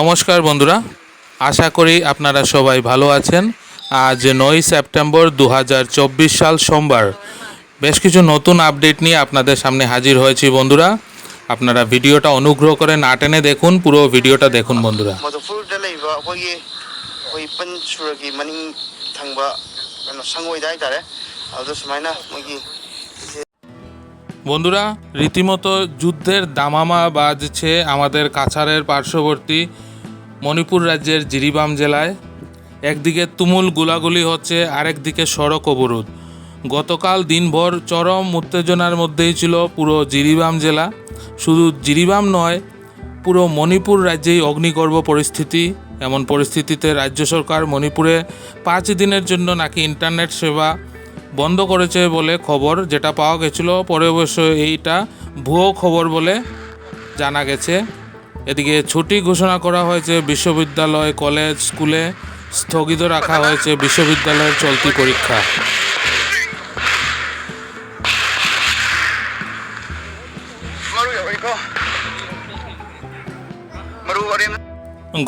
নমস্কার বন্ধুরা, আশা করি আপনারা সবাই ভালো আছেন। আজ নয় সেপ্টেম্বর দু হাজার চব্বিশ সাল সোমবার। বেশ কিছু নতুন আপডেট নিয়ে আপনাদের সামনে হাজির হয়েছি বন্ধুরা। আপনারা ভিডিওটা অনুগ্রহ করে না টেনে দেখুন, পুরো ভিডিওটা দেখুন বন্ধুরা। সঙ্গই বন্ধুরা, রীতিমতো যুদ্ধের দামামা বাজছে আমাদের কাছাড়ের পার্শ্ববর্তী মণিপুর রাজ্যের জিরিবাম জেলায়। একদিকে তুমুল গুলাগুলি হচ্ছে, আরেকদিকে সড়ক অবরোধ। গতকাল দিনভর চরম উত্তেজনার মধ্যেই ছিল পুরো জিরিবাম জেলা। শুধু জিরিবাম নয়, পুরো মণিপুর রাজ্যেই অগ্নিগর্ভ পরিস্থিতি, এমন পরিস্থিতিতে রাজ্য সরকার মণিপুরে পাঁচ দিনের জন্য নাকি ইন্টারনেট সেবা বন্ধ করেছে বলে খবর, যেটা পাওয়া গেছিল, পরে অবশ্য এইটা ভুয়ো খবর বলে জানা গেছে। এদিকে ছুটি ঘোষণা করা হয়েছে, বিশ্ববিদ্যালয়, কলেজ, স্কুলে স্থগিত রাখা হয়েছে বিশ্ববিদ্যালয়ের চলতি পরীক্ষা।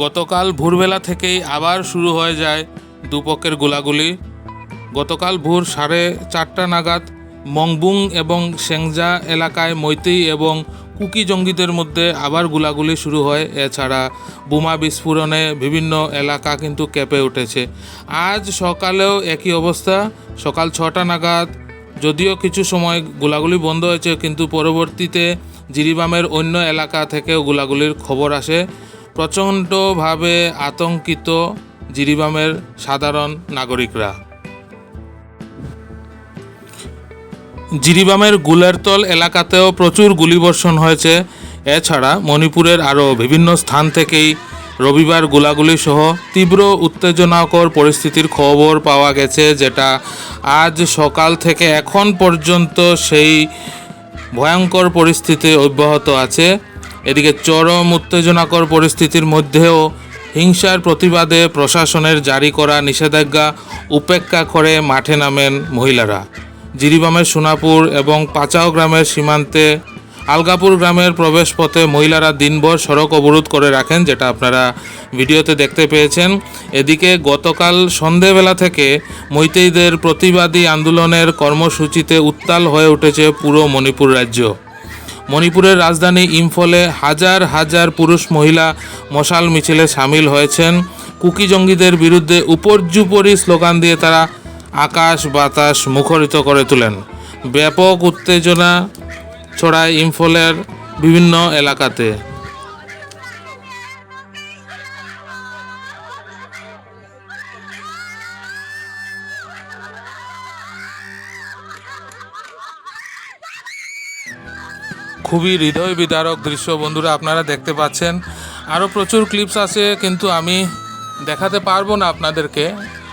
গতকাল ভোরবেলা থেকেই আবার শুরু হয়ে যায় দুপক্ষের গোলাগুলি। গতকাল ভোর সাড়ে চারটা নাগাদ মংবুং এবং সেংজা এলাকায় মৈতেই এবং কুকি জঙ্গিদের মধ্যে আবার গুলাগুলি শুরু হয়। এছাড়া বোমা বিস্ফোরণে বিভিন্ন এলাকা কিন্তু কেঁপে উঠেছে। আজ সকালেও একই অবস্থা। সকাল ছটা নাগাদ যদিও কিছু সময় গোলাগুলি বন্ধ হয়েছে, কিন্তু পরবর্তীতে জিরিবামের অন্য এলাকা থেকেও গোলাগুলির খবর আসে। প্রচণ্ডভাবে আতঙ্কিত জিরিবামের সাধারণ নাগরিকরা। জিরিবামের গুলেরতল এলাকাতেও প্রচুর গুলিবর্ষণ হয়েছে। এছাড়া মণিপুরের আরও বিভিন্ন স্থান থেকেই রবিবার গোলাগুলি সহ তীব্র উত্তেজনাকর পরিস্থিতির খবর পাওয়া গেছে, যেটা আজ সকাল থেকে এখন পর্যন্ত সেই ভয়ঙ্কর পরিস্থিতি অব্যাহত আছে। এদিকে চরম উত্তেজনাকর পরিস্থিতির মধ্যেও হিংসার প্রতিবাদে প্রশাসনের জারি করা নিষেধাজ্ঞা উপেক্ষা করে মাঠে নামেন মহিলারা। জিরিবামের সোনাপুর এবং পাচাও গ্রামের সীমান্তে আলগাপুর গ্রামের প্রবেশপথে মহিলারা দিনভর সড়ক অবরোধ করে রাখেন, যেটা আপনারা ভিডিওতে দেখতে পেয়েছেন। এদিকে গতকাল সন্ধেবেলা থেকে মৈতেইদের প্রতিবাদী আন্দোলনের কর্মসূচিতে উত্তাল হয়ে উঠেছে পুরো মণিপুর রাজ্য। মণিপুরের রাজধানী ইম্ফলে হাজার হাজার পুরুষ মহিলা মশাল মিছিলে সামিল হয়েছেন। কুকি জঙ্গিদের বিরুদ্ধে উপর্যুপরি স্লোগান দিয়ে তারা আকাশ বাতাস মুখরিত করে তোলেন। ব্যাপক উত্তেজনা ছড়ায় ইম্ফলের বিভিন্ন এলাকাতে। খুবই হৃদয় বিদারক দৃশ্য বন্ধুরা, আপনারা দেখতে পাচ্ছেন। আরও প্রচুর ক্লিপস আছে, কিন্তু আমি দেখাতে পারব না আপনাদেরকে।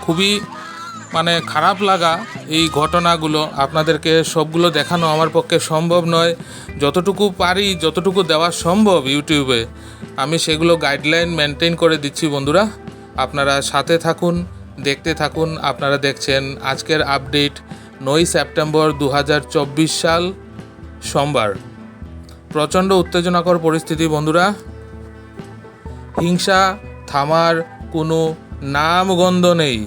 খুবই মানে খারাপ লাগা এই ঘটনাগুলো আপনাদেরকে সবগুলো দেখানো আমার পক্ষে সম্ভব নয়। যতটুকু পারি, যতটুকু দেওয়া সম্ভব ইউটিউবে, আমি সেগুলো গাইডলাইন মেনটেন করে দিচ্ছি বন্ধুরা। আপনারা সাথে থাকুন, দেখতে থাকুন, আপনারা দেখছেন আজকের আপডেট নয় সেপ্টেম্বর দু হাজার চব্বিশ সাল সোমবার। প্রচণ্ড উত্তেজনাকর পরিস্থিতি বন্ধুরা। হিংসা, থামার কোনো নামগন্ধ নেই।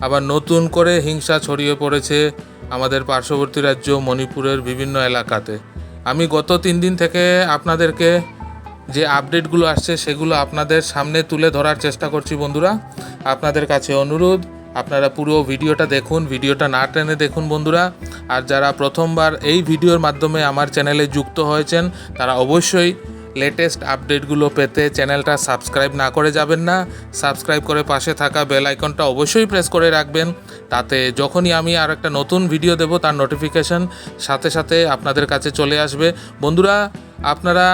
আবার নতুন করে হিংসা ছড়িয়ে পড়েছে আমাদের পার্শ্ববর্তী রাজ্য মণিপুরের বিভিন্ন এলাকাতে। আমি গত তিন দিন থেকে আপনাদেরকে যে আপডেটগুলো আসছে সেগুলো আপনাদের সামনে তুলে ধরার চেষ্টা করছি বন্ধুরা। আপনাদের কাছে অনুরোধ, আপনারা পুরো ভিডিওটা দেখুন, ভিডিওটা না টেনে দেখুন বন্ধুরা। আর যারা প্রথমবার এই ভিডিওর মাধ্যমে আমার চ্যানেলে যুক্ত হয়েছেন, তারা অবশ্যই লেটেস্ট আপডেটগুলো পেতে চ্যানেলটা সাবস্ক্রাইব না করে যাবেন না। সাবস্ক্রাইব করে পাশে থাকা বেল আইকনটা অবশ্যই প্রেস করে রাখবেন। তাতে যখনই আমি আর একটা নতুন ভিডিও দেব, তার নোটিফিকেশন সাথে সাথে আপনাদের কাছে চলে আসবে। বন্ধুরা, আপনারা,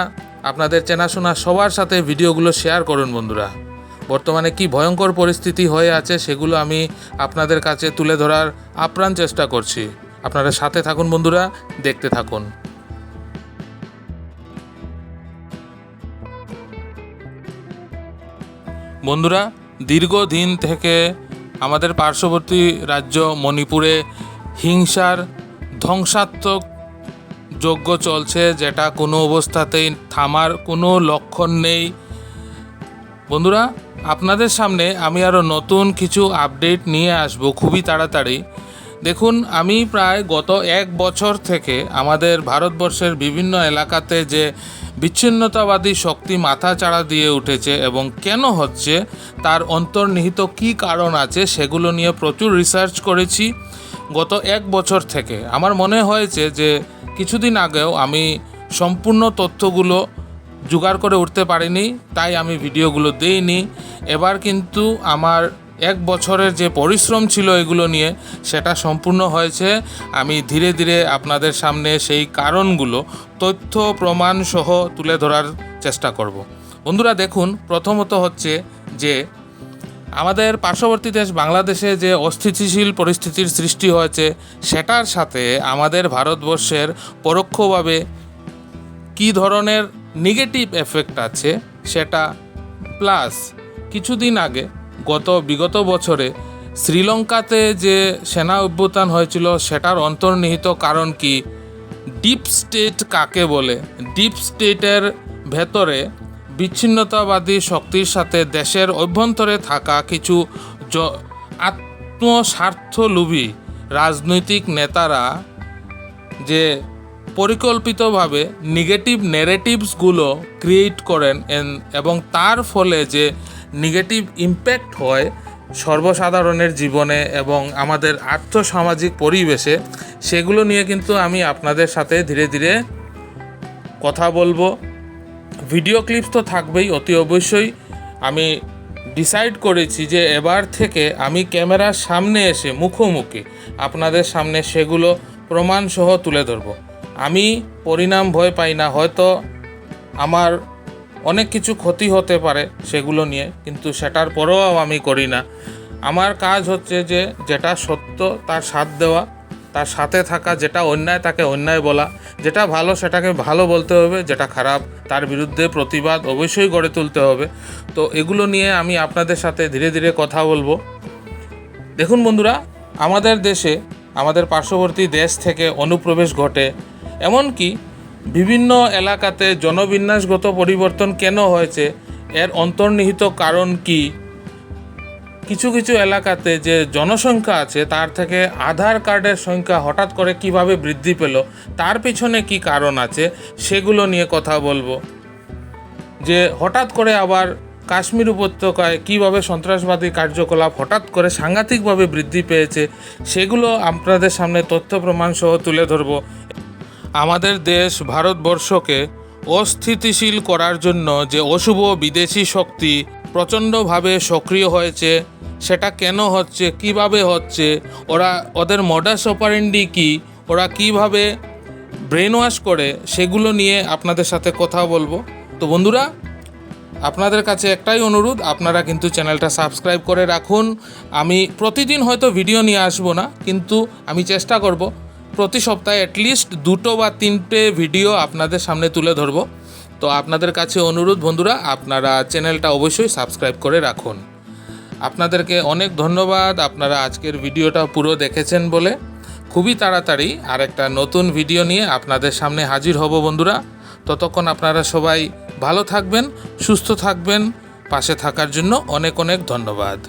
আপনাদের চেনাশোনা সবার সাথে ভিডিওগুলো শেয়ার করুন বন্ধুরা। বর্তমানে কি ভয়ঙ্কর পরিস্থিতি হয়ে আছে সেগুলো আমি আপনাদের কাছে তুলে ধরার আপ্রাণ চেষ্টা করছি। আপনারা সাথে থাকুন বন্ধুরা, দেখতে থাকুন। বন্ধুরা, দীর্ঘদিন থেকে আমাদের পার্শ্ববর্তী রাজ্য মণিপুরে হিংসার ধ্বংসাত্মক যজ্ঞ চলছে, যেটা কোনো অবস্থাতেই থামার কোনো লক্ষণ নেই। বন্ধুরা, আপনাদের সামনে আমি আরও নতুন কিছু আপডেট নিয়ে আসব খুবই তাড়াতাড়ি। দেখুন, আমি প্রায় গত এক বছর থেকে আমাদের ভারতবর্ষের বিভিন্ন এলাকাতে যে বিচ্ছিন্নতাবাদী শক্তি মাথা চাড়া দিয়ে উঠেছে এবং কেন হচ্ছে, তার অন্তর্নিহিত কী কারণ আছে সেগুলো নিয়ে প্রচুর রিসার্চ করেছি গত এক বছর থেকে। আমার মনে হয়েছে যে কিছুদিন আগেও আমি সম্পূর্ণ তথ্যগুলো জোগাড় করে উঠতে পারিনি, তাই আমি ভিডিওগুলো দেইনি। এবার কিন্তু আমার এক বছরের যে পরিশ্রম ছিল এগুলো নিয়ে, সেটা সম্পূর্ণ হয়েছে। আমি ধীরে ধীরে আপনাদের সামনে সেই কারণগুলো, তথ্য, প্রমাণ সহ তুলে ধরার চেষ্টা করব। বন্ধুরা দেখুন, প্রথমত হচ্ছে যে, আমাদের পার্শ্ববর্তী দেশ বাংলাদেশে যে অস্থিতিশীল পরিস্থিতির সৃষ্টি হয়েছে, সেটার সাথে আমাদের ভারতবর্ষের পরোক্ষভাবে কী ধরনের নেগেটিভ এফেক্ট আছে, সেটা প্লাস কিছুদিন আগে গত বিগত বছরে শ্রীলঙ্কাতে যে সেনা অভ্যুত্থান হয়েছিল, সেটার অন্তর্নিহিত কারণ কি? ডিপ স্টেট কাকে বলে? ডিপ স্টেটের ভেতরে বিচ্ছিন্নতাবাদী শক্তির সাথে দেশের অভ্যন্তরে থাকা কিছু আত্মস্বার্থলোভী রাজনৈতিক নেতারা যে পরিকল্পিতভাবে নেগেটিভ নেরেটিভসগুলো ক্রিয়েট করেন এবং তার ফলে যে নেগেটিভ ইম্প্যাক্ট হয় সর্বসাধারণের জীবনে এবং আমাদের আর্থসামাজিক পরিবেশে। সেগুলো নিয়ে কিন্তু আমি আপনাদের সাথে ধীরে ধীরে কথা বলব। ভিডিও ক্লিপস তো থাকবেই, অতি অবশ্যই। আমি ডিসাইড করেছি যে এবার থেকে আমি ক্যামেরার সামনে এসে, মুখোমুখি আপনাদের সামনে সেগুলো প্রমাণসহ তুলে ধরবো। আমি পরিণাম ভয় পাই না, হয়তো আমার অনেক কিছু ক্ষতি হতে পারে সেগুলো নিয়ে, কিন্তু সেটার পরেও আমি করি না। আমার কাজ হচ্ছে যে, যেটা সত্য তার সাথ দেওয়া, তার সাথে থাকা, যেটা অন্যায় তাকে অন্যায় বলা, যেটা ভালো সেটাকে ভালো বলতে হবে, যেটা খারাপ তার বিরুদ্ধে প্রতিবাদ অবশ্যই গড়ে তুলতে হবে। তো এগুলো নিয়ে আমি আপনাদের সাথে ধীরে ধীরে কথা বলব। দেখুন বন্ধুরা, আমাদের দেশে, আমাদের পার্শ্ববর্তী দেশ থেকে অনুপ্রবেশ ঘটে। এমনকি বিভিন্ন এলাকাতে জনবিন্যাসগত পরিবর্তন কেন হয়েছে? এর অন্তর্নিহিত কারণ কি? কিছু কিছু এলাকাতে যে জনসংখ্যা আছে, তার থেকে আধার কার্ডের সংখ্যা হঠাৎ করে কীভাবে বৃদ্ধি পেল, তার পিছনে কি কারণ আছে, সেগুলো নিয়ে কথা বলব। যে হঠাৎ করে আবার কাশ্মীর উপত্যকায় কীভাবে সন্ত্রাসবাদী কার্যকলাপ হঠাৎ করে সাংঘাতিকভাবে বৃদ্ধি পেয়েছে, সেগুলো আপনাদের সামনে তথ্য প্রমাণ সহ তুলে ধরব। আমাদের দেশ ভারতবর্ষকে অস্থিতিশীল করার জন্য যে অশুভ বিদেশি শক্তি প্রচণ্ডভাবে সক্রিয় হয়েছে, সেটা কেন হচ্ছে, কীভাবে হচ্ছে, ওরা, ওদের মডাস অপারেন্ডি কি, ওরা কীভাবে ব্রেন ওয়াশ করে, সেগুলো নিয়ে আপনাদের সাথে কথা বলব। তো বন্ধুরা, আপনাদের কাছে একটাই অনুরোধ, আপনারা কিন্তু চ্যানেলটা সাবস্ক্রাইব করে রাখুন। আমি প্রতিদিন হয়তো ভিডিও নিয়ে আসব না, কিন্তু আমি চেষ্টা করব প্রতি সপ্তাহে অ্যাটলিস্ট দুটো বা তিনটে ভিডিও আপনাদের সামনে তুলে ধরবো। তো আপনাদের কাছে অনুরোধ বন্ধুরা, আপনারা চ্যানেলটা অবশ্যই সাবস্ক্রাইব করে রাখুন। আপনাদেরকে অনেক ধন্যবাদ, আপনারা আজকের ভিডিওটা পুরো দেখেছেন বলে। খুবই তাড়াতাড়ি আর একটা নতুন ভিডিও নিয়ে আপনাদের সামনে হাজির হব বন্ধুরা। ততক্ষণ আপনারা সবাই ভালো থাকবেন, সুস্থ থাকবেন, পাশে থাকার জন্য অনেক অনেক ধন্যবাদ।